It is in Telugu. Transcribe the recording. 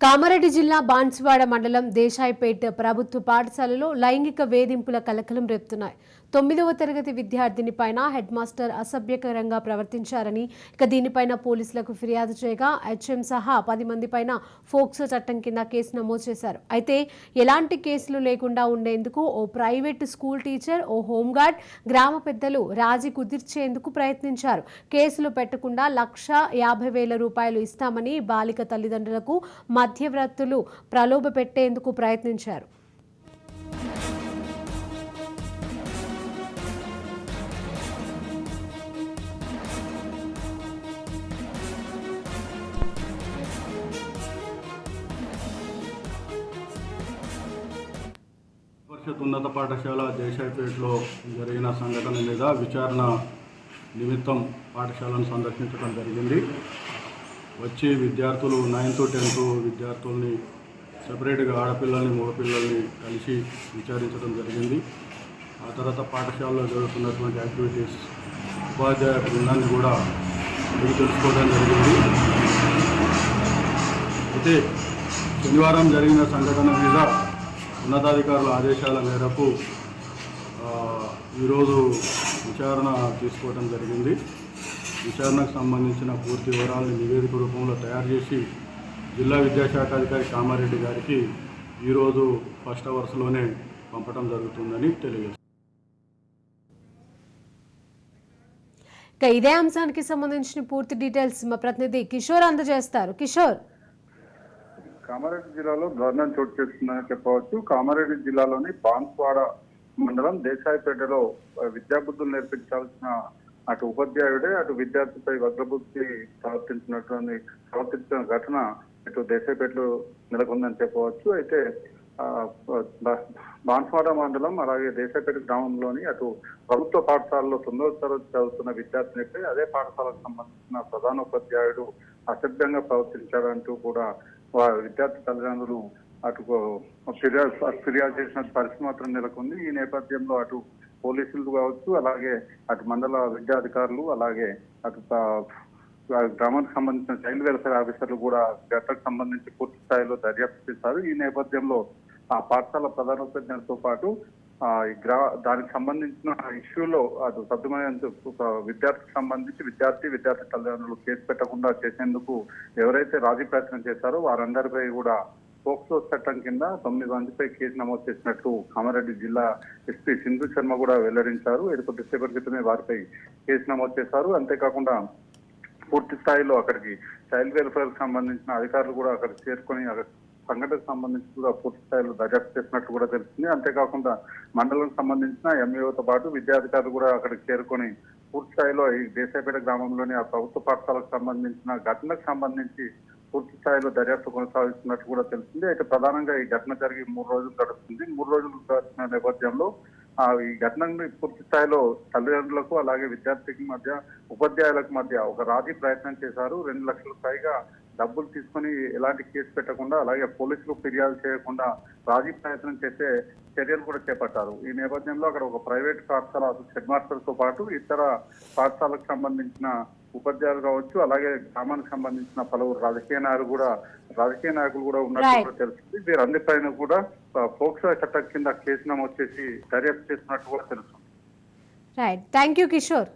కామారెడ్డి జిల్లా బాన్సువాడ మండలం దేశాయిపేట్ ప్రభుత్వ పాఠశాలలో లైంగిక వేధింపుల కలకలం రేపుతున్నాయి. తొమ్మిదవ తరగతి విద్యార్థిని పైన హెడ్ మాస్టర్ అసభ్యకరంగా ప్రవర్తించారని ఇక దీనిపైన పోలీసులకు ఫిర్యాదు చేయగా హెచ్ఎం సహా పది మంది పైన ఫోక్సో చట్టం కింద కేసు నమోదు చేశారు. అయితే ఎలాంటి కేసులు లేకుండా ఉండేందుకు ఓ ప్రైవేట్ స్కూల్ టీచర్ ఓ హోంగార్డ్ గ్రామ పెద్దలు రాజీ కుదిర్చేందుకు ప్రయత్నించారు. కేసులు పెట్టకుండా లక్ష యాభై వేల రూపాయలు ఇస్తామని బాలిక తల్లిదండ్రులకు మధ్యవర్తులు ప్రలోభ పెట్టేందుకు ప్రయత్నించారు. ఉన్నత పాఠశాల దేశాయపేటలో జరిగిన సంఘటన మీద విచారణ నిమిత్తం పాఠశాలను సందర్శించడం జరిగింది. వచ్చి విద్యార్థులు నైన్త్ టెన్త్ విద్యార్థుల్ని సపరేట్గా ఆడపిల్లల్ని మగపిల్లల్ని కలిసి విచారించడం జరిగింది. ఆ తర్వాత పాఠశాలలో జరుగుతున్నటువంటి యాక్టివిటీస్ ఉపాధ్యాయ బృందాన్ని కూడా అడిగి తెలుసుకోవడం జరిగింది. అయితే శనివారం జరిగిన సంఘటన మీద ఉన్నతాధికారుల ఆదేశాల మేరకు ఈరోజు విచారణ తీసుకోవడం జరిగింది. విచారణకు సంబంధించిన పూర్తి వివరాలను నివేదిక రూపంలో తయారు చేసి జిల్లా విద్యాశాఖ అధికారి కామారెడ్డి గారికి ఈరోజు ఫస్ట్ అవర్స్లోనే పంపడం జరుగుతుందని తెలియజేస్తుంది ఇక ఇదే అంశానికి సంబంధించిన పూర్తి డీటెయిల్స్ మా ప్రతినిధి కిషోర్ అందజేస్తారు. కిషోర్. కామారెడ్డి జిల్లాలో దారుణం చోటు చేసుకుందని చెప్పవచ్చు. కామారెడ్డి జిల్లాలోని బాన్స్వాడ మండలం దేశాయిపేటలో విద్యాబుద్ధులు నేర్పించాల్సిన అటు ఉపాధ్యాయుడే అటు విద్యార్థిపై వజ్రబుద్ధి ప్రవర్తించినటువంటి ప్రవర్తించిన ఘటన ఇటు దేశాయిపేటలో నెలకొందని చెప్పవచ్చు. అయితే బాన్స్వాడ మండలం అలాగే దేశాయిపేట గ్రామంలోని అటు ప్రభుత్వ పాఠశాలలో తొమ్మిదో తరగతి చదువుతున్న విద్యార్థినిపై అదే పాఠశాలకు సంబంధించిన ప్రధానోపాధ్యాయుడు అసభ్యంగా ప్రవర్తించాడంటూ కూడా విద్యార్థి తల్లిదండ్రులు అటు ఫిర్యాదు ఫిర్యాదు చేసిన పరిస్థితి మాత్రం నెలకొంది. ఈ నేపథ్యంలో అటు పోలీసులు కావచ్చు అలాగే అటు మండల విద్యాధికారులు అలాగే అటు గ్రామానికి సంబంధించిన చైల్డ్ వెల్ఫేర్ ఆఫీసర్లు కూడా ఘటనకు సంబంధించి పూర్తి స్థాయిలో దర్యాప్తు చేశారు. ఈ నేపథ్యంలో ఆ పాఠశాల ప్రధానోపాధ్యాయులతో పాటు గ్రా దానికి సంబంధించిన ఇష్యూలో అది సభ్యమైనందుకు ఒక విద్యార్థికి సంబంధించి విద్యార్థి విద్యార్థి తల్లిదండ్రులు కేసు పెట్టకుండా చేసేందుకు ఎవరైతే రాజీ ప్రయత్నం చేశారో వారందరిపై కూడా పోక్సో చట్టం కింద తొమ్మిది మందిపై కేసు నమోదు చేసినట్లు కామారెడ్డి జిల్లా ఎస్పీ సింధు శర్మ కూడా వెల్లడించారు. ఇది కొద్దిసేపటి క్రితమే వారిపై కేసు నమోదు చేశారు. అంతేకాకుండా పూర్తి స్థాయిలో అక్కడికి చైల్డ్ వెల్ఫేర్ సంబంధించిన అధికారులు కూడా అక్కడ చేరుకొని అక్కడ సంఘటనకు సంబంధించి కూడా పూర్తి స్థాయిలో దర్యాప్తు చేసినట్టు కూడా తెలిసింది అంతేకాకుండా మండలం సంబంధించిన ఎంఈఓతో పాటు విద్యాధికారులు కూడా అక్కడికి చేరుకొని పూర్తి స్థాయిలో ఈ దేశాయపేట గ్రామంలోని ఆ ప్రభుత్వ పాఠశాలకు సంబంధించిన ఘటనకు సంబంధించి పూర్తి స్థాయిలో దర్యాప్తు కొనసాగిస్తున్నట్టు కూడా తెలిసింది అయితే ప్రధానంగా ఈ ఘటన జరిగి మూడు రోజులు గడుస్తుంది. మూడు రోజులు గడిచిన నేపథ్యంలో ఆ ఈ ఘటనని పూర్తి స్థాయిలో తల్లిదండ్రులకు అలాగే విద్యార్థికి మధ్య ఉపాధ్యాయులకు మధ్య ఒక రాజీ ప్రయత్నం చేశారు. రెండు లక్షల పైగా డబ్బులు తీసుకొని ఎలాంటి కేసు పెట్టకుండా అలాగే పోలీసులు ఫిర్యాదు చేయకుండా రాజీ ప్రయత్నం చేసే చర్యలు కూడా చేపట్టారు. ఈ నేపథ్యంలో అక్కడ ఒక ప్రైవేట్ పాఠశాల హెడ్ మాస్టర్తో పాటు ఇతర పాఠశాలకు సంబంధించిన ఉపాధ్యాయులు కావచ్చు అలాగే గ్రామానికి సంబంధించిన పలువురు రాజకీయ నాయకులు కూడా రాజకీయ నాయకులు కూడా ఉన్నట్టు తెలిసింది వీరందరిపైన కూడా పోక్సో చట్టం కింద కేసు నమోదు చేసి దర్యాప్తు చేస్తున్నట్టు కూడా తెలుస్తుంది. Right thank you Kishore